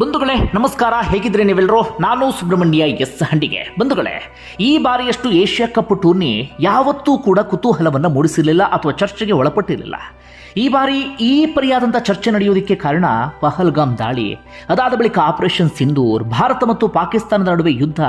ಬಂಧುಗಳೇ, ನಮಸ್ಕಾರ. ಹೇಗಿದ್ರೆ ನೀವೆಲ್ಲರೂ ನಾನು ಸುಬ್ರಹ್ಮಣ್ಯ ಎಸ್ ಹಂಡಿಗೆ. ಬಂಧುಗಳೇ, ಈ ಬಾರಿಯಷ್ಟು ಏಷ್ಯಾ ಕಪ್ ಟೂರ್ನಿ ಯಾವತ್ತೂ ಕೂಡ ಕುತೂಹಲವನ್ನು ಮೂಡಿಸಿರಲಿಲ್ಲ ಅಥವಾ ಚರ್ಚೆಗೆ ಒಳಪಟ್ಟಿರಲಿಲ್ಲ. ಈ ಬಾರಿ ಈ ಪರಿಯಾದಂಥ ಚರ್ಚೆ ನಡೆಯುವುದಕ್ಕೆ ಕಾರಣ ಪಹಲ್ಗಾಮ್ ದಾಳಿ. ಅದಾದ ಬಳಿಕ ಆಪರೇಷನ್ ಸಿಂಧೂರ್, ಭಾರತ ಮತ್ತು ಪಾಕಿಸ್ತಾನದ ನಡುವೆ ಯುದ್ಧ.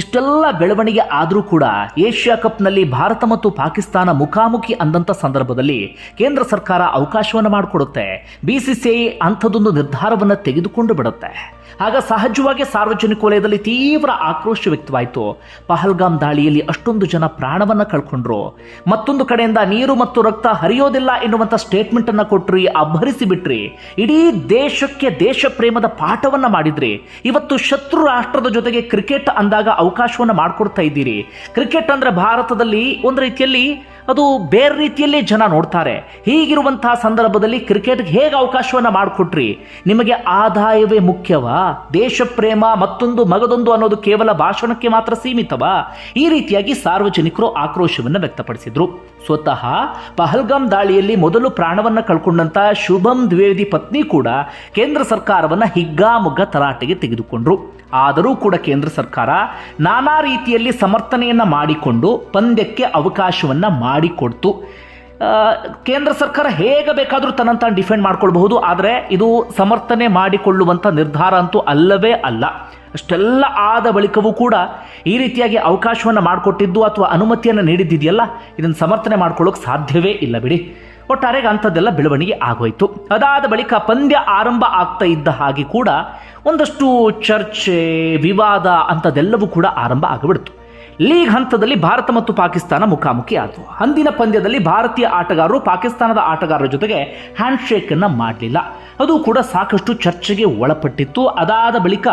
ಇಷ್ಟೆಲ್ಲ ಬೆಳವಣಿಗೆ ಆದರೂ ಕೂಡ ಏಷ್ಯಾ ಕಪ್ನಲ್ಲಿ ಭಾರತ ಮತ್ತು ಪಾಕಿಸ್ತಾನ ಮುಖಾಮುಖಿ ಅಂದಂಥ ಸಂದರ್ಭದಲ್ಲಿ ಕೇಂದ್ರ ಸರ್ಕಾರ ಅವಕಾಶವನ್ನು ಮಾಡಿಕೊಡುತ್ತೆ. ಬಿ ಸಿ ಸಿ ಐ ಅಂಥದ್ದೊಂದು ನಿರ್ಧಾರವನ್ನು ತೆಗೆದುಕೊಂಡು ಬಿಡುತ್ತೆ. होता है। ಆಗ ಸಹಜವಾಗಿ ಸಾರ್ವಜನಿಕ ವಲಯದಲ್ಲಿ ತೀವ್ರ ಆಕ್ರೋಶ ವ್ಯಕ್ತವಾಯಿತು. ಪಹಲ್ಗಾಮ್ ದಾಳಿಯಲ್ಲಿ ಅಷ್ಟೊಂದು ಜನ ಪ್ರಾಣವನ್ನ ಕಳ್ಕೊಂಡ್ರು. ಮತ್ತೊಂದು ಕಡೆಯಿಂದ ನೀರು ಮತ್ತು ರಕ್ತ ಹರಿಯೋದಿಲ್ಲ ಎನ್ನುವಂಥ ಸ್ಟೇಟ್ಮೆಂಟ್ ಅನ್ನ ಕೊಟ್ರಿ ಅಬ್ಬರಿಸಿ ಬಿಟ್ರಿ. ಇಡೀ ದೇಶಕ್ಕೆ ದೇಶ ಪ್ರೇಮದ ಪಾಠವನ್ನ ಮಾಡಿದ್ರಿ. ಇವತ್ತು ಶತ್ರು ರಾಷ್ಟ್ರದ ಜೊತೆಗೆ ಕ್ರಿಕೆಟ್ ಅಂದಾಗ ಅವಕಾಶವನ್ನ ಮಾಡಿಕೊಡ್ತಾ ಇದ್ದೀರಿ. ಕ್ರಿಕೆಟ್ ಅಂದ್ರೆ ಭಾರತದಲ್ಲಿ ಒಂದು ರೀತಿಯಲ್ಲಿ ಅದು ಬೇರೆ ರೀತಿಯಲ್ಲಿ ಜನ ನೋಡ್ತಾರೆ. ಹೀಗಿರುವಂತಹ ಸಂದರ್ಭದಲ್ಲಿ ಕ್ರಿಕೆಟ್ಗೆ ಹೇಗೆ ಅವಕಾಶವನ್ನ ಮಾಡಿಕೊಟ್ರಿ? ನಿಮಗೆ ಆದಾಯವೇ ಮುಖ್ಯವಾ? ದೇಶ ಪ್ರೇಮ ಮತ್ತೊಂದು ಮಗದೊಂದು ಅನ್ನೋದು ಕೇವಲ ಭಾಷಣಕ್ಕೆ ಮಾತ್ರ ಸೀಮಿತವಾ? ಈ ರೀತಿಯಾಗಿ ಸಾರ್ವಜನಿಕರು ಆಕ್ರೋಶವನ್ನು ವ್ಯಕ್ತಪಡಿಸಿದ್ರು. ಸ್ವತಃ ಪಹಲ್ಗಾಮ್ ದಾಳಿಯಲ್ಲಿ ಮೊದಲು ಪ್ರಾಣವನ್ನ ಕಳ್ಕೊಂಡಂತ ಶುಭಂ ದ್ವಿವೇದಿ ಪತ್ನಿ ಕೂಡ ಕೇಂದ್ರ ಸರ್ಕಾರವನ್ನ ಹಿಗ್ಗಾಮುಗ್ಗ ತರಾಟೆಗೆ ತೆಗೆದುಕೊಂಡ್ರು. ಆದರೂ ಕೂಡ ಕೇಂದ್ರ ಸರ್ಕಾರ ನಾನಾ ರೀತಿಯಲ್ಲಿ ಸಮರ್ಥನೆಯನ್ನ ಮಾಡಿಕೊಂಡು ಪಂದ್ಯಕ್ಕೆ ಅವಕಾಶವನ್ನ ಮಾಡಿಕೊಡ್ತು. ಕೇಂದ್ರ ಸರ್ಕಾರ ಹೇಗೆ ಬೇಕಾದರೂ ತನ್ನ ತಾನು ಡಿಫೆಂಡ್ ಮಾಡ್ಕೊಳ್ಬಹುದು, ಆದರೆ ಇದು ಸಮರ್ಥನೆ ಮಾಡಿಕೊಳ್ಳುವಂಥ ನಿರ್ಧಾರ ಅಂತೂ ಅಲ್ಲವೇ ಅಲ್ಲ. ಅಷ್ಟೆಲ್ಲ ಆದ ಬಳಿಕವೂ ಕೂಡ ಈ ರೀತಿಯಾಗಿ ಅವಕಾಶವನ್ನು ಮಾಡಿಕೊಟ್ಟಿದ್ದು ಅಥವಾ ಅನುಮತಿಯನ್ನು ನೀಡಿದ್ದಿದೆಯಲ್ಲ, ಇದನ್ನು ಸಮರ್ಥನೆ ಮಾಡ್ಕೊಳ್ಳೋಕೆ ಸಾಧ್ಯವೇ ಇಲ್ಲ ಬಿಡಿ. ಒಟ್ಟಾರೆಗೆ ಅಂಥದ್ದೆಲ್ಲ ಬೆಳವಣಿಗೆ ಆಗೋಯ್ತು. ಅದಾದ ಬಳಿಕ ಪಂದ್ಯ ಆರಂಭ ಆಗ್ತಾ ಇದ್ದ ಹಾಗೆ ಕೂಡ ಒಂದಷ್ಟು ಚರ್ಚೆ, ವಿವಾದ ಅಂಥದ್ದೆಲ್ಲವೂ ಕೂಡ ಆರಂಭ ಆಗಿಬಿಡ್ತು. ಲೀಗ್ ಹಂತದಲ್ಲಿ ಭಾರತ ಮತ್ತು ಪಾಕಿಸ್ತಾನ ಮುಖಾಮುಖಿ ಆದವು ಅಂದಿನ ಪಂದ್ಯದಲ್ಲಿ ಭಾರತೀಯ ಆಟಗಾರರು ಪಾಕಿಸ್ತಾನದ ಆಟಗಾರರ ಜೊತೆಗೆ ಹ್ಯಾಂಡ್ ಶೇಕ್ ಅನ್ನ ಮಾಡಲಿಲ್ಲ. ಅದು ಕೂಡ ಸಾಕಷ್ಟು ಚರ್ಚೆಗೆ ಒಳಪಟ್ಟಿತ್ತು. ಅದಾದ ಬಳಿಕ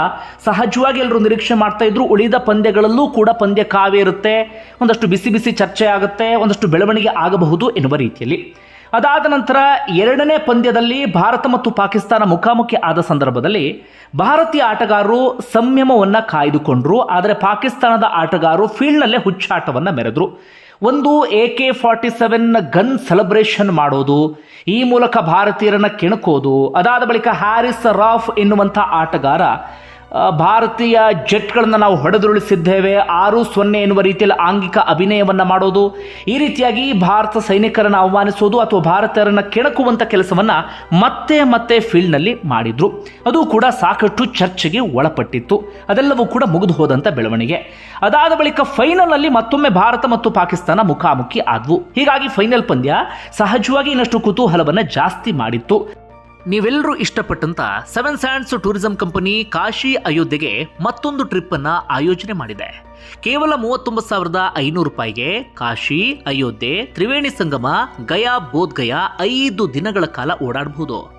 ಸಹಜವಾಗಿ ಎಲ್ಲರೂ ನಿರೀಕ್ಷೆ ಮಾಡ್ತಾ ಇದ್ರು, ಉಳಿದ ಪಂದ್ಯಗಳಲ್ಲೂ ಕೂಡ ಪಂದ್ಯ ಕಾವೇ ಇರುತ್ತೆ ಒಂದಷ್ಟು ಬಿಸಿ ಬಿಸಿ ಚರ್ಚೆ ಆಗುತ್ತೆ, ಒಂದಷ್ಟು ಬೆಳವಣಿಗೆ ಆಗಬಹುದು ಎನ್ನುವ ರೀತಿಯಲ್ಲಿ. ಅದಾದ ನಂತರ ಎರಡನೇ ಪಂದ್ಯದಲ್ಲಿ ಭಾರತ ಮತ್ತು ಪಾಕಿಸ್ತಾನ ಮುಖಾಮುಖಿ ಆದ ಸಂದರ್ಭದಲ್ಲಿ ಭಾರತೀಯ ಆಟಗಾರರು ಸಂಯಮವನ್ನು ಕಾಯ್ದುಕೊಂಡ್ರು. ಆದರೆ ಪಾಕಿಸ್ತಾನದ ಆಟಗಾರರು ಫೀಲ್ಡ್ನಲ್ಲೇ ಹುಚ್ಚಾಟವನ್ನು ಮೆರೆದರು. ಒಂದು A K forty seven gun celebration ಮಾಡೋದು, ಈ ಮೂಲಕ ಭಾರತೀಯರನ್ನು ಕೆಣಕೋದು, ಅದಾದ ಬಳಿಕ ಹ್ಯಾರಿಸ್ ರಾಫ್ ಎನ್ನುವಂಥ ಆಟಗಾರ ಭಾರತೀಯ ಜೆಟ್ಗಳನ್ನು ನಾವು ಹೊಡೆದುರುಳಿಸಿದ್ದೇವೆ. ಆರು ಸೊನ್ನೆ ಎನ್ನುವ ರೀತಿಯಲ್ಲಿ ಆಂಗಿಕ ಅಭಿನಯವನ್ನು ಮಾಡೋದು, ಈ ರೀತಿಯಾಗಿ ಭಾರತ ಸೈನಿಕರನ್ನು ಅವಮಾನಿಸೋದು ಅಥವಾ ಭಾರತೀಯರನ್ನು ಕೆಣಕುವಂಥ ಕೆಲಸವನ್ನು ಮತ್ತೆ ಮತ್ತೆ ಫೀಲ್ಡ್ನಲ್ಲಿ ಮಾಡಿದರು. ಅದು ಕೂಡ ಸಾಕಷ್ಟು ಚರ್ಚೆಗೆ ಒಳಪಟ್ಟಿತ್ತು. ಅದೆಲ್ಲವೂ ಕೂಡ ಮುಗಿದು ಹೋದಂಥ ಬೆಳವಣಿಗೆ. ಅದಾದ ಬಳಿಕ ಫೈನಲ್ನಲ್ಲಿ ಮತ್ತೊಮ್ಮೆ ಭಾರತ ಮತ್ತು ಪಾಕಿಸ್ತಾನ ಮುಖಾಮುಖಿ ಆದವು. ಹೀಗಾಗಿ ಫೈನಲ್ ಪಂದ್ಯ ಸಹಜವಾಗಿ ಇನ್ನಷ್ಟು ಕುತೂಹಲವನ್ನು ಜಾಸ್ತಿ ಮಾಡಿತ್ತು. ನೀವೆಲ್ಲರೂ ಇಷ್ಟಪಟ್ಟಂತ seven sands tourism company Kashi ಅಯೋಧ್ಯೆಗೆ ಮತ್ತೊಂದು ಟ್ರಿಪ್ ಅನ್ನ ಆಯೋಜನೆ ಮಾಡಿದೆ. ಕೇವಲ ಮೂವತ್ತೊಂಬತ್ತು ಸಾವಿರದ ಐನೂರು ರೂಪಾಯಿಗೆ ಕಾಶಿ, ಅಯೋಧ್ಯೆ, ತ್ರಿವೇಣಿ ಸಂಗಮ, ಗಯಾ ಬೋಧ್ ಗಯಾ ಐದು ದಿನಗಳ ಕಾಲ ಓಡಾಡಬಹುದು.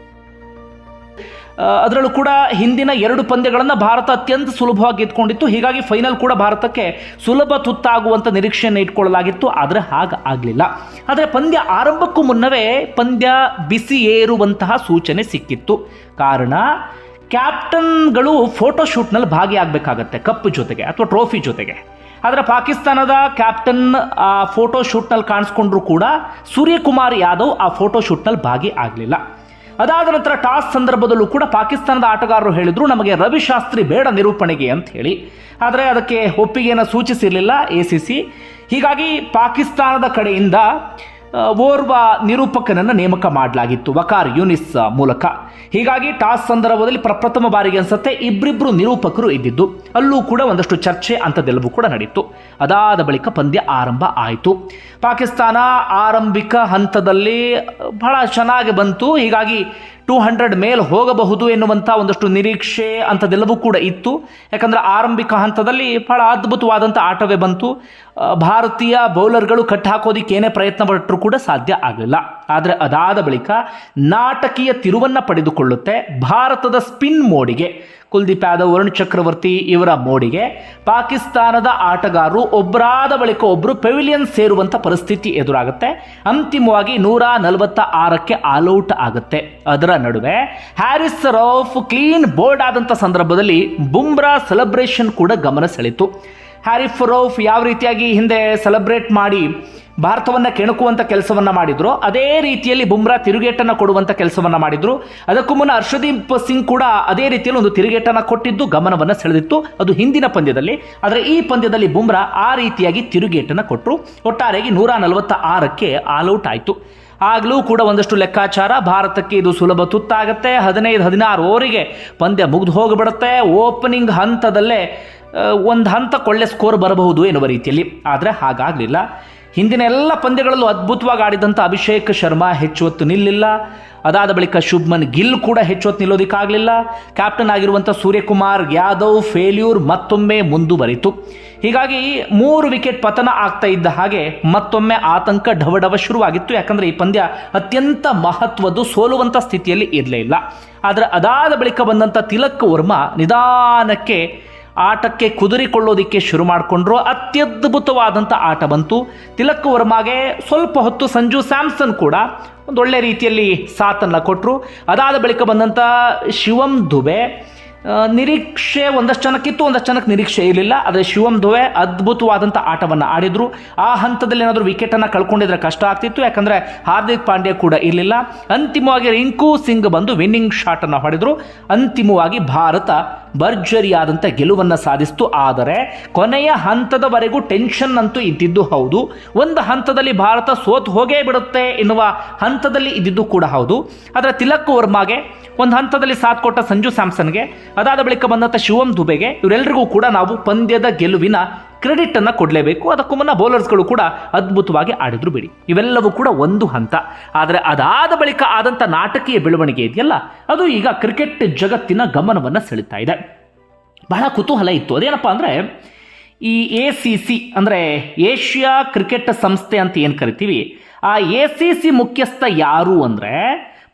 ಅದರಲ್ಲೂ ಕೂಡ ಹಿಂದಿನ ಎರಡು ಪಂದ್ಯಗಳನ್ನು ಭಾರತ ಅತ್ಯಂತ ಸುಲಭವಾಗಿ ಗೆದ್ಕೊಂಡಿತ್ತು ಹೀಗಾಗಿ ಫೈನಲ್ ಕೂಡ ಭಾರತಕ್ಕೆ ಸುಲಭ ತುತ್ತಾಗುವಂಥ ನಿರೀಕ್ಷೆಯನ್ನು ಇಟ್ಕೊಳ್ಳಲಾಗಿತ್ತು. ಆದರೆ ಹಾಗೆ ಆಗಲಿಲ್ಲ. ಆದರೆ ಪಂದ್ಯ ಆರಂಭಕ್ಕೂ ಮುನ್ನವೇ ಪಂದ್ಯ ಬಿಸಿ ಏರುವಂತಹ ಸೂಚನೆ ಸಿಕ್ಕಿತ್ತು. ಕಾರಣ, ಕ್ಯಾಪ್ಟನ್ಗಳು ಫೋಟೋಶೂಟ್ನಲ್ಲಿ ಭಾಗಿಯಾಗಬೇಕಾಗತ್ತೆ ಕಪ್ ಜೊತೆಗೆ ಅಥವಾ ಟ್ರೋಫಿ ಜೊತೆಗೆ. ಆದರೆ ಪಾಕಿಸ್ತಾನದ ಕ್ಯಾಪ್ಟನ್, ಆ ಫೋಟೋ ಶೂಟ್ನಲ್ಲಿ ಕಾಣಿಸ್ಕೊಂಡ್ರು ಕೂಡ ಸೂರ್ಯಕುಮಾರ್ ಯಾದವ್ ಆ ಫೋಟೋ ಶೂಟ್ನಲ್ಲಿ ಭಾಗಿ ಆಗಲಿಲ್ಲ. ಅದಾದ ನಂತರ ಟಾಸ್ ಸಂದರ್ಭದಲ್ಲೂ ಕೂಡ ಪಾಕಿಸ್ತಾನದ ಆಟಗಾರರು ಹೇಳಿದ್ರು, ನಮಗೆ ರವಿಶಾಸ್ತ್ರಿ ಬೇಡ ನಿರೂಪಣೆಗೆ ಅಂತ ಹೇಳಿ ಆದರೆ ಅದಕ್ಕೆ ಒಪ್ಪಿಗೆಯನ್ನು ಸೂಚಿಸಿರಲಿಲ್ಲ ಎ ಸಿ ಸಿ. ಹೀಗಾಗಿ ಪಾಕಿಸ್ತಾನದ ಕಡೆಯಿಂದ ಓರ್ವ ನಿರೂಪಕನನ್ನು ನೇಮಕ ಮಾಡಲಾಗಿತ್ತು, ವಕಾರ್ ಯೂನಿಸ್ ಮೂಲಕ. ಹೀಗಾಗಿ ಟಾಸ್ ಸಂದರ್ಭದಲ್ಲಿ ಪ್ರಪ್ರಥಮ ಬಾರಿಗೆ ಅನ್ಸುತ್ತೆ ಇಬ್ಬರಿಬ್ಬರು ನಿರೂಪಕರು ಇದ್ದಿದ್ದು, ಅಲ್ಲೂ ಕೂಡ ಒಂದಷ್ಟು ಚರ್ಚೆ ಅಂಥದ್ದೆಲ್ಲವೂ ಕೂಡ ನಡೆಯಿತು ಅದಾದ ಬಳಿಕ ಪಂದ್ಯ ಆರಂಭ ಆಯಿತು. ಪಾಕಿಸ್ತಾನ ಆರಂಭಿಕ ಹಂತದಲ್ಲಿ ಬಹಳ ಚೆನ್ನಾಗಿ ಬಂತು, ಹೀಗಾಗಿ ಟೂ ಹಂಡ್ರೆಡ್ ಮೇಲೆ ಹೋಗಬಹುದು ಎನ್ನುವಂಥ ಒಂದಷ್ಟು ನಿರೀಕ್ಷೆ ಅಂಥದ್ದೆಲ್ಲವೂ ಕೂಡ ಇತ್ತು. ಯಾಕಂದರೆ ಆರಂಭಿಕ ಹಂತದಲ್ಲಿ ಬಹಳ ಅದ್ಭುತವಾದಂಥ ಆಟವೇ ಬಂತು. ಭಾರತೀಯ ಬೌಲರ್ಗಳು ಕಟ್ ಹಾಕೋದಿಕ್ಕೆ ಏನೇ ಪ್ರಯತ್ನ ಪಟ್ಟರೂ ಕೂಡ ಸಾಧ್ಯ ಆಗಲಿಲ್ಲ. ಆದರೆ ಅದಾದ ಬಳಿಕ ನಾಟಕೀಯ ತಿರುವನ್ನು ಪಡೆದುಕೊಳ್ಳುತ್ತೆ. ಭಾರತದ ಸ್ಪಿನ್ ಮೋಡಿಗೆ. ಕುಲ್ದೀಪ್ ಯಾದವ್, ವರುಣ್ ಚಕ್ರವರ್ತಿ ಇವರ ಮೋಡಿಗೆ ಪಾಕಿಸ್ತಾನದ ಆಟಗಾರರು ಒಬ್ಬರಾದ ಬಳಿಕ ಒಬ್ಬರು ಪೆವಿಲಿಯನ್ ಸೇರುವಂತ ಪರಿಸ್ಥಿತಿ ಎದುರಾಗುತ್ತೆ. ಅಂತಿಮವಾಗಿ ನೂರ ನಲವತ್ತ ಆರಕ್ಕೆ ಆಲ್ಔಟ್ ಆಗುತ್ತೆ. ಅದರ ನಡುವೆ ಹ್ಯಾರಿಸ್ ರೌಫ್ ಕ್ಲೀನ್ ಬೋರ್ಡ್ ಆದಂಥ ಸಂದರ್ಭದಲ್ಲಿ ಬುಮ್ರಾ ಸೆಲೆಬ್ರೇಷನ್ ಕೂಡ ಗಮನ ಸೆಳೆಯಿತು. ಹ್ಯಾರಿಫ್ ರೌಫ್ ಯಾವ ರೀತಿಯಾಗಿ ಹಿಂದೆ ಸೆಲೆಬ್ರೇಟ್ ಮಾಡಿ ಭಾರತವನ್ನು ಕೆಣಕುವಂತ ಕೆಲಸವನ್ನ ಮಾಡಿದ್ರು, ಅದೇ ರೀತಿಯಲ್ಲಿ ಬುಮ್ರಾ ತಿರುಗೇಟನ್ನು ಕೊಡುವಂತ ಕೆಲಸವನ್ನ ಮಾಡಿದ್ರು. ಅದಕ್ಕೂ ಮುನ್ನ ಹರ್ಷದೀಪ್ ಸಿಂಗ್ ಕೂಡ ಅದೇ ರೀತಿಯಲ್ಲಿ ಒಂದು ತಿರುಗೇಟನ್ನು ಕೊಟ್ಟಿದ್ದು, ಗಮನವನ್ನ ಸೆಳೆದಿತ್ತು. ಅದು ಹಿಂದಿನ ಪಂದ್ಯದಲ್ಲಿ. ಆದರೆ ಈ ಪಂದ್ಯದಲ್ಲಿ ಬುಮ್ರಾ ಆ ರೀತಿಯಾಗಿ ತಿರುಗೇಟನ್ನು ಕೊಟ್ಟರು ಒಟ್ಟಾರೆಯಾಗಿ ನೂರ ನಲವತ್ತ ಆರಕ್ಕೆ ಆಲ್ಔಟ್ ಆಯಿತು. ಆಗಲೂ ಕೂಡ ಒಂದಷ್ಟು ಲೆಕ್ಕಾಚಾರ. ಭಾರತಕ್ಕೆ ಇದು ಸುಲಭ ತುತ್ತಾಗುತ್ತೆ. ಹದಿನೈದು ಹದಿನಾರು ಓವರಿಗೆ ಪಂದ್ಯ ಮುಗಿದು ಹೋಗಿಬಿಡುತ್ತೆ. ಓಪನಿಂಗ್ ಹಂತದಲ್ಲೇ ಒಂದು ಹಂತ ಒಳ್ಳೆ ಸ್ಕೋರ್ ಬರಬಹುದು ಎನ್ನುವ ರೀತಿಯಲ್ಲಿ. ಆದರೆ ಹಾಗಾಗಲಿಲ್ಲ. ಹಿಂದಿನ ಎಲ್ಲ ಪಂದ್ಯಗಳಲ್ಲೂ ಅದ್ಭುತವಾಗಿ ಆಡಿದಂಥ ಅಭಿಷೇಕ್ ಶರ್ಮಾ ಹೆಚ್ಚು ಹೊತ್ತು ನಿಲ್ಲಿಲ್ಲ. ಅದಾದ ಬಳಿಕ ಶುಭ್ಮನ್ ಗಿಲ್ ಕೂಡ ಹೆಚ್ಚು ಹೊತ್ತು ನಿಲ್ಲೋದಕ್ಕಾಗಲಿಲ್ಲ. ಕ್ಯಾಪ್ಟನ್ ಆಗಿರುವಂಥ ಸೂರ್ಯಕುಮಾರ್ ಯಾದವ್ ಫೇಲ್ಯೂರ್ ಮತ್ತೊಮ್ಮೆ ಮುಂದುವರಿತು. ಹೀಗಾಗಿ ಮೂರು ವಿಕೆಟ್ ಪತನ ಆಗ್ತಾ ಇದ್ದ ಹಾಗೆ ಮತ್ತೊಮ್ಮೆ ಆತಂಕ ಢವಢವ ಶುರುವಾಗಿತ್ತು. ಯಾಕಂದರೆ ಈ ಪಂದ್ಯ ಅತ್ಯಂತ ಮಹತ್ವದ್ದು ಸೋಲುವಂಥ ಸ್ಥಿತಿಯಲ್ಲಿ ಇರಲೇ ಇಲ್ಲ. ಆದರೆ ಅದಾದ ಬಳಿಕ ಬಂದಂಥ ತಿಲಕ್ ವರ್ಮಾ ನಿಧಾನಕ್ಕೆ ಆಟಕ್ಕೆ ಕುದುರಿಕೊಳ್ಳೋದಕ್ಕೆ ಶುರು ಮಾಡಿಕೊಂಡ್ರು. ಅತ್ಯದ್ಭುತವಾದಂಥ ಆಟ ಬಂತು. ತಿಲಕ್ ವರ್ಮಾಗೆ ಸ್ವಲ್ಪ ಹೊತ್ತು ಸಂಜು ಸ್ಯಾಮ್ಸನ್ ಕೂಡ ಒಂದೊಳ್ಳೆ ರೀತಿಯಲ್ಲಿ ಸಾಥನ್ನು ಕೊಟ್ಟರು ಅದಾದ ಬಳಿಕ ಬಂದಂಥ ಶಿವಂ ದುಬೆ ನಿರೀಕ್ಷೆ ಒಂದಷ್ಟು ಜನಕ್ಕಿತ್ತು, ಒಂದಷ್ಟು ಜನಕ್ಕೆ ನಿರೀಕ್ಷೆ ಇರಲಿಲ್ಲ. ಆದರೆ ಶಿವಂ ದುವೆ ಅದ್ಭುತವಾದಂಥ ಆಟವನ್ನು ಆಡಿದರು. ಆ ಹಂತದಲ್ಲಿ ಏನಾದರೂ ವಿಕೆಟನ್ನು ಕಳ್ಕೊಂಡಿದ್ರೆ ಕಷ್ಟ ಆಗ್ತಿತ್ತು. ಯಾಕಂದರೆ ಹಾರ್ದಿಕ್ ಪಾಂಡ್ಯ ಕೂಡ ಇರಲಿಲ್ಲ. ಅಂತಿಮವಾಗಿ ರಿಂಕು ಸಿಂಗ್ ಬಂದು ವಿನ್ನಿಂಗ್ ಶಾಟನ್ನು ಹೊಡೆದರು. ಅಂತಿಮವಾಗಿ ಭಾರತ ಭರ್ಜರಿಯಾದಂಥ ಗೆಲುವನ್ನು ಸಾಧಿಸ್ತು. ಆದರೆ ಕೊನೆಯ ಹಂತದವರೆಗೂ ಟೆನ್ಷನ್ ಅಂತೂ ಇದ್ದಿದ್ದು ಹೌದು. ಒಂದು ಹಂತದಲ್ಲಿ ಭಾರತ ಸೋತು ಹೋಗೇ ಬಿಡುತ್ತೆ ಎನ್ನುವ ಹಂತದಲ್ಲಿ ಇದ್ದಿದ್ದು ಕೂಡ ಹೌದು. ಆದರೆ ತಿಲಕ್ ವರ್ಮಾಗೆ, ಒಂದು ಹಂತದಲ್ಲಿ ಸಾಥ್ ಕೊಟ್ಟ ಸಂಜು ಸ್ಯಾಮ್ಸನ್ಗೆ, ಅದಾದ ಬಳಿಕ ಬಂದಂಥ ಶಿವಂ ದುಬೆಗೆ ಇವರೆಲ್ಲರಿಗೂ ಕೂಡ ನಾವು ಪಂದ್ಯದ ಗೆಲುವಿನ ಕ್ರೆಡಿಟ್ ಅನ್ನ ಕೊಡಲೇಬೇಕು. ಅದಕ್ಕೂ ಮುನ್ನ ಬೌಲರ್ಸ್ಗಳು ಕೂಡ ಅದ್ಭುತವಾಗಿ ಆಡಿದ್ರು ಬಿಡಿ. ಇವೆಲ್ಲವೂ ಕೂಡ ಒಂದು ಹಂತ. ಆದರೆ ಅದಾದ ಬಳಿಕ ಆದಂಥ ನಾಟಕೀಯ ಬೆಳವಣಿಗೆ ಇದೆಯಲ್ಲ? ಅದು ಈಗ ಕ್ರಿಕೆಟ್ ಜಗತ್ತಿನ ಗಮನವನ್ನು ಸೆಳೀತಾ ಇದೆ. ಬಹಳ ಕುತೂಹಲ ಇತ್ತು. ಅದೇನಪ್ಪ ಅಂದರೆ, ಈ ಎ ಸಿ ಸಿ ಅಂದರೆ ಏಷ್ಯಾ ಕ್ರಿಕೆಟ್ ಸಂಸ್ಥೆ ಅಂತ ಏನು ಕರಿತೀವಿ? ಆ ಎ ಸಿ ಸಿ ಮುಖ್ಯಸ್ಥ ಯಾರು ಅಂದರೆ,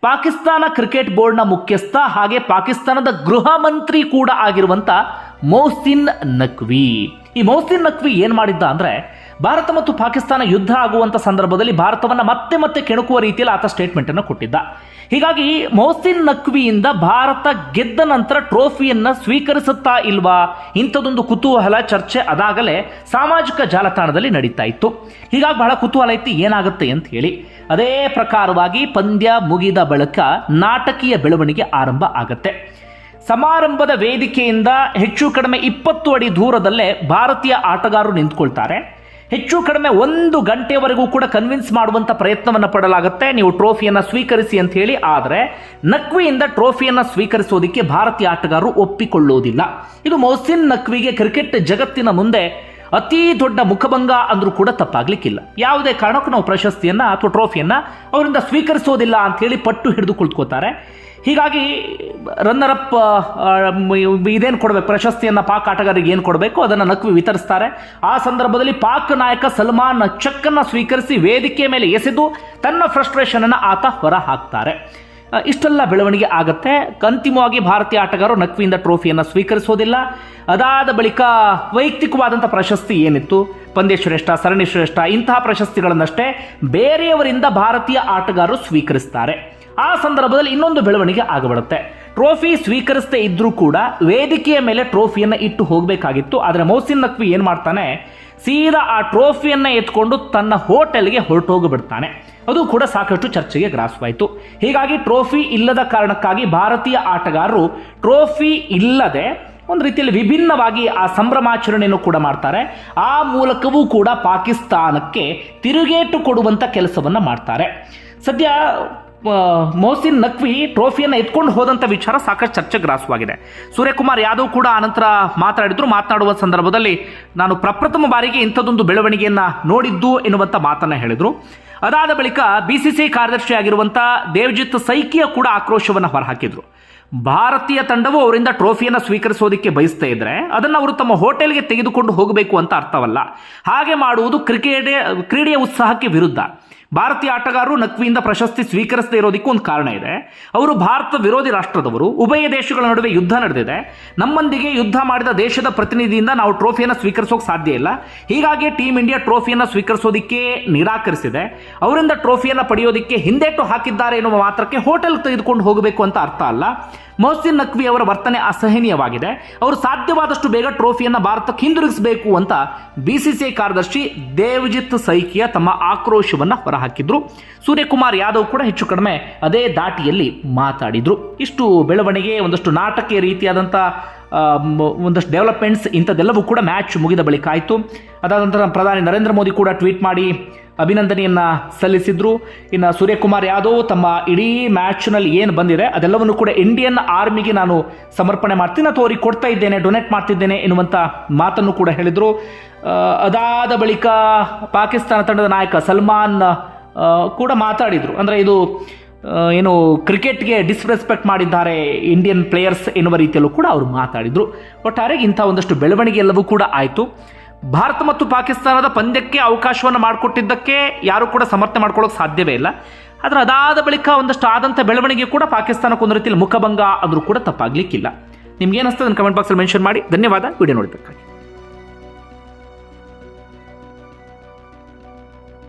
ಪಾಕಿಸ್ತಾನ ಕ್ರಿಕೆಟ್ ಬೋರ್ಡ್ನ ಮುಖ್ಯಸ್ಥ ಹಾಗೆ ಪಾಕಿಸ್ತಾನದ ಗೃಹ ಮಂತ್ರಿ ಕೂಡ ಆಗಿರುವಂಥ ಮೌಸಿನ್ ನಕ್ವಿ ಈ ಮೌಸಿನ್ ನಕ್ವಿ ಏನು ಮಾಡಿದ್ದ ಅಂದರೆ ಭಾರತ ಮತ್ತು ಪಾಕಿಸ್ತಾನ ಯುದ್ಧ ಆಗುವಂಥ ಸಂದರ್ಭದಲ್ಲಿ ಭಾರತವನ್ನು ಮತ್ತೆ ಮತ್ತೆ ಕೆಣಕುವ ರೀತಿಯಲ್ಲಿ ಆತ ಸ್ಟೇಟ್ಮೆಂಟನ್ನು ಕೊಟ್ಟಿದ್ದ. ಹೀಗಾಗಿ ಮೌಸಿನ್ ನಕ್ವಿಯಿಂದ ಭಾರತ ಗೆದ್ದ ನಂತರ ಟ್ರೋಫಿಯನ್ನು ಸ್ವೀಕರಿಸುತ್ತಾ ಇಲ್ವಾ? ಇಂಥದೊಂದು ಕುತೂಹಲ, ಚರ್ಚೆ ಅದಾಗಲೇ ಸಾಮಾಜಿಕ ಜಾಲತಾಣದಲ್ಲಿ ನಡೀತಾ ಇತ್ತು. ಹೀಗಾಗಿ ಬಹಳ ಕುತೂಹಲ ಇತ್ತು ಏನಾಗುತ್ತೆ ಅಂತ ಹೇಳಿ. ಅದೇ ಪ್ರಕಾರವಾಗಿ ಪಂದ್ಯ ಮುಗಿದ ಬಳಿಕ ನಾಟಕೀಯ ಬೆಳವಣಿಗೆ ಆರಂಭ ಆಗತ್ತೆ. ಸಮಾರಂಭದ ವೇದಿಕೆಯಿಂದ ಹೆಚ್ಚು ಕಡಿಮೆ ಇಪ್ಪತ್ತು ಅಡಿ ದೂರದಲ್ಲೇ ಭಾರತೀಯ ಆಟಗಾರರು ನಿಂತ್ಕೊಳ್ತಾರೆ. ಹೆಚ್ಚು ಕಡಿಮೆ ಒಂದು ಗಂಟೆವರೆಗೂ ಕೂಡ ಕನ್ವಿನ್ಸ್ ಮಾಡುವಂಥ ಪ್ರಯತ್ನವನ್ನು ಪಡಲಾಗುತ್ತೆ. ನೀವು ಟ್ರೋಫಿಯನ್ನು ಸ್ವೀಕರಿಸಿ ಅಂತ ಹೇಳಿ. ಆದರೆ, ನಕ್ವಿಯಿಂದ ಟ್ರೋಫಿಯನ್ನು ಸ್ವೀಕರಿಸೋದಕ್ಕೆ ಭಾರತೀಯ ಆಟಗಾರರು ಒಪ್ಪಿಕೊಳ್ಳೋದಿಲ್ಲ. ಇದು ಮೊಹಸಿನ್ ನಕ್ವಿಗೆ ಕ್ರಿಕೆಟ್ ಜಗತ್ತಿನ ಮುಂದೆ ಅತಿ ದೊಡ್ಡ ಮುಖಭಂಗ ಅಂದರೂ ಕೂಡ ತಪ್ಪಾಗ್ಲಿಕ್ಕಿಲ್ಲ. ಯಾವುದೇ ಕಾರಣಕ್ಕೂ ನಾವು ಪ್ರಶಸ್ತಿಯನ್ನು ಅಥವಾ ಟ್ರೋಫಿಯನ್ನು ಅವರಿಂದ ಸ್ವೀಕರಿಸೋದಿಲ್ಲ ಅಂತ ಹೇಳಿ ಪಟ್ಟು ಹಿಡಿದು ಕುಳಿತುಕೋತಾರೆ ಹೀಗಾಗಿ ರನ್ನರ್ ಅಪ್ ಇದೇನು ಕೊಡಬೇಕು? ಪ್ರಶಸ್ತಿಯನ್ನು ಪಾಕ್ ಆಟಗಾರರಿಗೆ ಏನು ಕೊಡಬೇಕು? ಅದನ್ನು ನಕ್ವಿ ವಿತರಿಸ್ತಾರೆ. ಆ ಸಂದರ್ಭದಲ್ಲಿ ಪಾಕ್ ನಾಯಕ ಸಲ್ಮಾನ್ ಚಕ್ಕನ್ನು ಸ್ವೀಕರಿಸಿ ವೇದಿಕೆ ಮೇಲೆ ಎಸೆದು ತನ್ನ ಫ್ರಸ್ಟ್ರೇಷನ್ ಅನ್ನು ಆತ ಹೊರ ಹಾಕ್ತಾರೆ ಇಷ್ಟೆಲ್ಲ ಬೆಳವಣಿಗೆ ಆಗುತ್ತೆ. ಅಂತಿಮವಾಗಿ ಭಾರತೀಯ ಆಟಗಾರರು ನಕ್ವಿಯಿಂದ ಟ್ರೋಫಿಯನ್ನು ಸ್ವೀಕರಿಸೋದಿಲ್ಲ. ಅದಾದ ಬಳಿಕ ವೈಯಕ್ತಿಕವಾದಂಥ ಪ್ರಶಸ್ತಿ ಏನಿತ್ತು? ಪಂದ್ಯ ಶ್ರೇಷ್ಠ ಸರಣಿ ಶ್ರೇಷ್ಠ ಇಂತಹ ಪ್ರಶಸ್ತಿಗಳನ್ನಷ್ಟೇ ಬೇರೆಯವರಿಂದ ಭಾರತೀಯ ಆಟಗಾರರು ಸ್ವೀಕರಿಸ್ತಾರೆ. ಆ ಸಂದರ್ಭದಲ್ಲಿ ಇನ್ನೊಂದು ಬೆಳವಣಿಗೆ ಆಗಬಿಡುತ್ತೆ. ಟ್ರೋಫಿ ಸ್ವೀಕರಿಸದೇ ಇದ್ರೂ ಕೂಡ ವೇದಿಕೆಯ ಮೇಲೆ ಟ್ರೋಫಿಯನ್ನು ಇಟ್ಟು ಹೋಗಬೇಕಾಗಿತ್ತು. ಆದರೆ ಮೌಸಿನ್ ನಕ್ವಿ ಏನು ಮಾಡ್ತಾನೆ? ಸೀದಾ ಆ ಟ್ರೋಫಿಯನ್ನು ಎತ್ಕೊಂಡು ತನ್ನ ಹೋಟೆಲ್ಗೆ ಹೊರಟೋಗಿಬಿಡ್ತಾನೆ. ಅದು ಕೂಡ ಸಾಕಷ್ಟು ಚರ್ಚೆಗೆ ಗ್ರಾಸವಾಯಿತು. ಹೀಗಾಗಿ ಟ್ರೋಫಿ ಇಲ್ಲದ ಕಾರಣಕ್ಕಾಗಿ ಭಾರತೀಯ ಆಟಗಾರರು ಟ್ರೋಫಿ ಇಲ್ಲದೆ ಒಂದು ರೀತಿಯಲ್ಲಿ ವಿಭಿನ್ನವಾಗಿ ಆ ಸಂಭ್ರಮಾಚರಣೆಯನ್ನು ಕೂಡ ಮಾಡ್ತಾರೆ. ಆ ಮೂಲಕವೂ ಕೂಡ ಪಾಕಿಸ್ತಾನಕ್ಕೆ ತಿರುಗೇಟು ಕೊಡುವಂಥ ಕೆಲಸವನ್ನು ಮಾಡ್ತಾರೆ. ಸದ್ಯ ಮೊಹಸಿನ್ ನಕ್ವಿ ಟ್ರೋಫಿಯನ್ನು ಎತ್ಕೊಂಡು ಹೋದಂಥ ವಿಚಾರ ಸಾಕಷ್ಟು ಚರ್ಚೆ ಗ್ರಾಸವಾಗಿದೆ ಸೂರ್ಯಕುಮಾರ್ ಯಾದವ್ ಕೂಡ ಆನಂತರ ಮಾತನಾಡಿದ್ರು ಮಾತನಾಡುವ ಸಂದರ್ಭದಲ್ಲಿ ನಾನು ಪ್ರಪ್ರಥಮ ಬಾರಿಗೆ ಇಂಥದ್ದೊಂದು ಬೆಳವಣಿಗೆಯನ್ನು ನೋಡಿದ್ದು ಎನ್ನುವಂಥ ಮಾತನ್ನು ಹೇಳಿದರು. ಅದಾದ ಬಳಿಕ ಬಿ ಸಿ ಸಿ ಕಾರ್ಯದರ್ಶಿ ಆಗಿರುವಂಥ ದೇವ್ಜಿತ್ ಸೈಕಿಯ ಕೂಡ ಆಕ್ರೋಶವನ್ನು ಹೊರಹಾಕಿದ್ರು. ಭಾರತೀಯ ತಂಡವು ಅವರಿಂದ ಟ್ರೋಫಿಯನ್ನು ಸ್ವೀಕರಿಸೋದಕ್ಕೆ ಬಯಸ್ತಾ ಇದ್ದರೆ ಅದನ್ನು ಅವರು ತಮ್ಮ ಹೋಟೆಲ್ಗೆ ತೆಗೆದುಕೊಂಡು ಹೋಗಬೇಕು ಅಂತ ಅರ್ಥವಲ್ಲ. ಹಾಗೆ ಮಾಡುವುದು ಕ್ರಿಕೆಟ್, ಕ್ರೀಡೆಯ ಉತ್ಸಾಹಕ್ಕೆ ವಿರುದ್ಧ. ಭಾರತೀಯ ಆಟಗಾರರು ನಕ್ವಿಯಿಂದ ಪ್ರಶಸ್ತಿ ಸ್ವೀಕರಿಸದೇ ಇರೋದಕ್ಕೂ ಒಂದು ಕಾರಣ ಇದೆ. ಅವರು ಭಾರತ ವಿರೋಧಿ ರಾಷ್ಟ್ರದವರು, ಉಭಯ ದೇಶಗಳ ನಡುವೆ ಯುದ್ಧ ನಡೆದಿದೆ. ನಮ್ಮೊಂದಿಗೆ ಯುದ್ಧ ಮಾಡಿದ ದೇಶದ ಪ್ರತಿನಿಧಿಯಿಂದ ನಾವು ಟ್ರೋಫಿಯನ್ನು ಸ್ವೀಕರಿಸೋಕೆ ಸಾಧ್ಯ ಇಲ್ಲ. ಹೀಗಾಗಿ ಟೀಮ್ ಇಂಡಿಯಾ ಟ್ರೋಫಿಯನ್ನು ಸ್ವೀಕರಿಸೋದಕ್ಕೆ ನಿರಾಕರಿಸಿದೆ. ಅವರಿಂದ ಟ್ರೋಫಿಯನ್ನು ಪಡೆಯೋದಕ್ಕೆ ಹಿಂದೇಟು ಹಾಕಿದ್ದಾರೆ ಎನ್ನುವ ಮಾತ್ರಕ್ಕೆ ಹೋಟೆಲ್ ತೆಗೆದುಕೊಂಡು ಹೋಗಬೇಕು ಅಂತ ಅರ್ಥ ಅಲ್ಲ. ಮೊಹಸಿನ್ ನಕ್ವಿ ಅವರ ವರ್ತನೆ ಅಸಹನೀಯವಾಗಿದೆ. ಅವರು ಸಾಧ್ಯವಾದಷ್ಟು ಬೇಗ ಟ್ರೋಫಿಯನ್ನು ಭಾರತಕ್ಕೆ ಹಿಂದಿರುಗಿಸಬೇಕು ಅಂತ ಬಿಸಿಸಿಐ ಕಾರ್ಯದರ್ಶಿ ದೇವಜಿತ್ ಸೈಕಿಯ ತಮ್ಮ ಆಕ್ರೋಶವನ್ನು ಹೊರಹಾಕಿದ್ರು. ಸೂರ್ಯಕುಮಾರ್ ಯಾದವ್ ಕೂಡ ಹೆಚ್ಚು ಕಡಿಮೆ ಅದೇ ದಾಟಿಯಲ್ಲಿ ಮಾತಾಡಿದ್ರು. ಇಷ್ಟು ಬೆಳವಣಿಗೆ, ಒಂದಷ್ಟು ನಾಟಕೀಯ ರೀತಿಯಾದಂಥ ಒಂದಷ್ಟು ಡೆವಲಪ್ಮೆಂಟ್ಸ್ ಇಂಥದ್ದೆಲ್ಲವೂ ಕೂಡ ಮ್ಯಾಚ್ ಮುಗಿದ ಬಳಿಕ ಆಯಿತು. ಅದಾದ ನಂತರ ಪ್ರಧಾನಿ ನರೇಂದ್ರ ಮೋದಿ ಕೂಡ ಟ್ವೀಟ್ ಮಾಡಿ ಅಭಿನಂದನೆಯನ್ನ ಸಲ್ಲಿಸಿದ್ರು. ಇನ್ನು ಸೂರ್ಯಕುಮಾರ್ ಯಾದವ್ ತಮ್ಮ ಇಡೀ ಮ್ಯಾಚ್ನಲ್ಲಿ ಏನು ಬಂದಿದೆ, ಅದೆಲ್ಲವನ್ನು ಕೂಡ ಇಂಡಿಯನ್ ಆರ್ಮಿಗೆ ನಾನು ಸಮರ್ಪಣೆ ಮಾಡ್ತೀನಿ ಅಥವಾ ಅವ್ರಿಗೆ ಕೊಡ್ತಾ ಇದ್ದೇನೆ ಡೊನೇಟ್ ಮಾಡ್ತಿದ್ದೇನೆ ಎನ್ನುವಂಥ ಮಾತನ್ನು ಕೂಡ ಹೇಳಿದರು. ಅದಾದ ಬಳಿಕ ಪಾಕಿಸ್ತಾನ ತಂಡದ ನಾಯಕ ಸಲ್ಮಾನ್ ಕೂಡ ಮಾತಾಡಿದರು. ಅಂದರೆ ಇದು ಏನು ಕ್ರಿಕೆಟ್ಗೆ ಡಿಸ್ರೆಸ್ಪೆಕ್ಟ್ ಮಾಡಿದ್ದಾರೆ ಇಂಡಿಯನ್ ಪ್ಲೇಯರ್ಸ್ ಎನ್ನುವ ರೀತಿಯಲ್ಲೂ ಕೂಡ ಅವರು ಮಾತಾಡಿದರು. ಒಟ್ಟಾರೆ ಇಂಥ ಒಂದಷ್ಟು ಬೆಳವಣಿಗೆ ಎಲ್ಲವೂ ಕೂಡ ಆಯಿತು. ಭಾರತ ಮತ್ತು ಪಾಕಿಸ್ತಾನದ ಪಂದ್ಯಕ್ಕೆ ಅವಕಾಶವನ್ನು ಮಾಡಿಕೊಟ್ಟಿದ್ದಕ್ಕೆ ಯಾರು ಕೂಡ ಸಮರ್ಥನೆ ಮಾಡ್ಕೊಳ್ಳೋಕೆ ಸಾಧ್ಯವೇ ಇಲ್ಲ. ಆದರೆ ಅದಾದ ಬಳಿಕ ಒಂದಷ್ಟು ಆದಂಥ ಬೆಳವಣಿಗೆ ಕೂಡ ಪಾಕಿಸ್ತಾನಕ್ಕೆ ಒಂದು ರೀತಿಯಲ್ಲಿ ಮುಖಭಂಗ ಅಂದರೂ ಕೂಡ ತಪ್ಪಾಗಲಿಕ್ಕಿಲ್ಲ. ನಿಮ್ಗೆ ಏನಿಸ್ತದೆ ಕಮೆಂಟ್ ಬಾಕ್ಸಲ್ಲಿ ಮೆನ್ಷನ್ ಮಾಡಿ. ಧನ್ಯವಾದ. ವಿಡಿಯೋ ನೋಡಿದ್ದಕ್ಕಾಗಿ